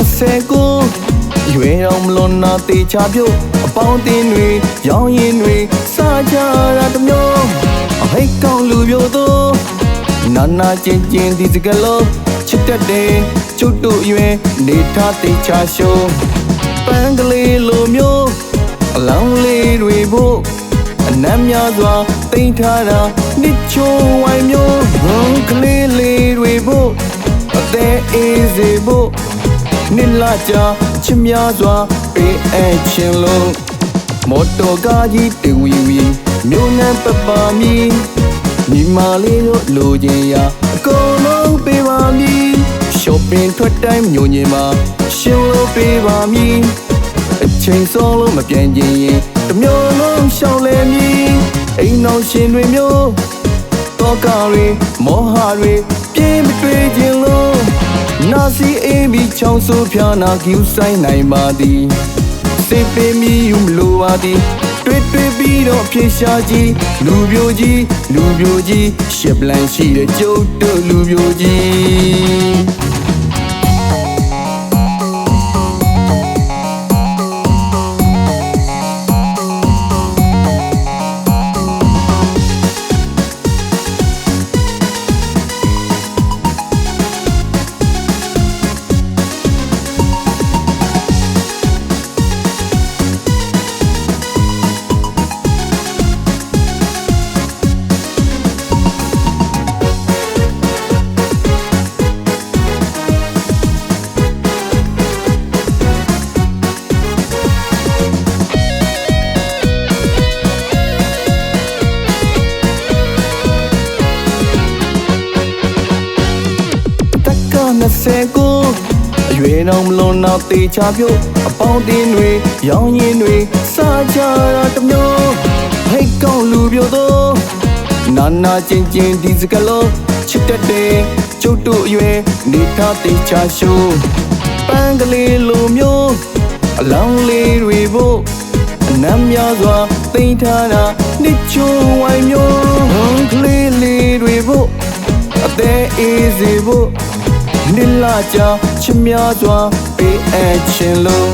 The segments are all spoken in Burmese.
20ကိုရွယ်တော်မလွန်နာတေချာပြုတ်အပေါင်းအသင်းတွေရောင်းရင်တွေစားကြတာတစ်မျိုးအဟိတ်ကောင်းလူပြိုတို့နာနာချင်းချင်းဒီစကလုံးချစ်တတ်တယ်ကျုပ်တို့ရွယ်နေထားတေချာရှုံးပန်းကလေးလိုမျိုးအလောင်းလေးတွေဖို့အနမ်းများစွာတိမ်ထားတာနှစ်ချိုးဝိုင်မျိုး လကြာချစ်များစွာပေးအပ်ခြင်းလို့မော်တော်ကားကြီးတူဝီဝီမြို့နယ်ပပမီညီမလေးတို့လိုချင်ရာအကုန်လုံးပေးပါမည် shopping ထွက်တိုင်းမြို့ညင်မှာရှင်လို့ပေးပါမည်အချိန်စောလို့မပြန်ခြင်းရင်တစ်မျိုးလုံးရှောင်လဲမည်အိမ်အောင်ရှင်တွေမျိုးတော့ကားတွေမောဟတွေပြေးမတွေ့ခြင်းလို့ နာစီအေးပြီးချောင်းဆိုးဖျားနာကျူးဆိုင်နိုင်ပါသည်စိတ်ပေးမီယူမလိုပါသည်တွေ့တွေ့ပြီးတော့ဖြေရှားကြီးလူပြိုကြီးလူပြိုကြီးရှစ်ပလန်ရှိတဲ့ကျုပ်တို့လူပြိုကြီး 29အရွယ်တော်မလွန်တော့တေချာပြုတ်အပေါင်းတင်းတွေရောင်းရင်တွေစားကြတာတမျိုးဟိတ်ကောင်းလူပြိုတော့နာနာချင်းချင်းဒီစကလုံးချစ်တတ်တယ်ကျုပ်တို့အရွယ်နေထားတေချာရှုံးပန်းကလေးလိုမျိုးအလောင်းလေးတွေဖို့အနမ်းများစွာသိမ်းထားတာနှချိုးဝိုင်းမျိုးဟန်ကလေးလေးတွေဖို့အသေးအေးစေဖို့ နိလာကြာချစ်များစွာပေးအပ်ခြင်းလို့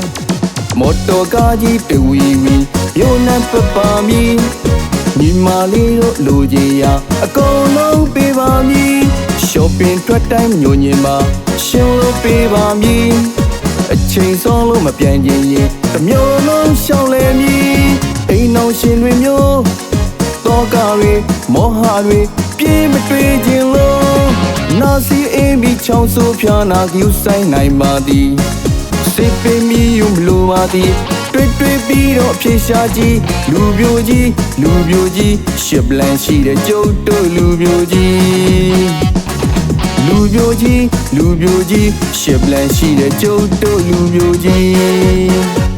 မော်တော်ကားကြီးတူဝီဝီမြို့နံပပမီညီမလေးတို့လိုချင်ရာအကုန်လုံးပေးပါမည် shopping ထွက်တိုင်းမြို့ညင်မှာရှင်လို့ပေးပါမည်အချိန်စောလို့မပြန်ခြင်းရင်တစ်မျိုးလုံးရှောင်လဲမည်အိမ်အောင်ရှင်တွေမျိုးတောကတွေမောဟတွေပြေးမတွေ့ခြင်းလို့ နာစီအင်းပြီးချောင်းဆိုးဖျားနာကျူးဆိုင်နိုင်ပါသည်စိတ်ပင်မီယူမလိုပါသည်တွေ့တွေ့ပြီးတော့အဖြေရှားကြီးလူပြိုကြီးလူပြိုကြီးရှစ်ပလန်ရှိတဲ့ကျုပ်တို့လူပြိုကြီးလူပြိုကြီးလူပြိုကြီးရှစ်ပလန်ရှိတဲ့ကျုပ်တို့လူပြိုကြီး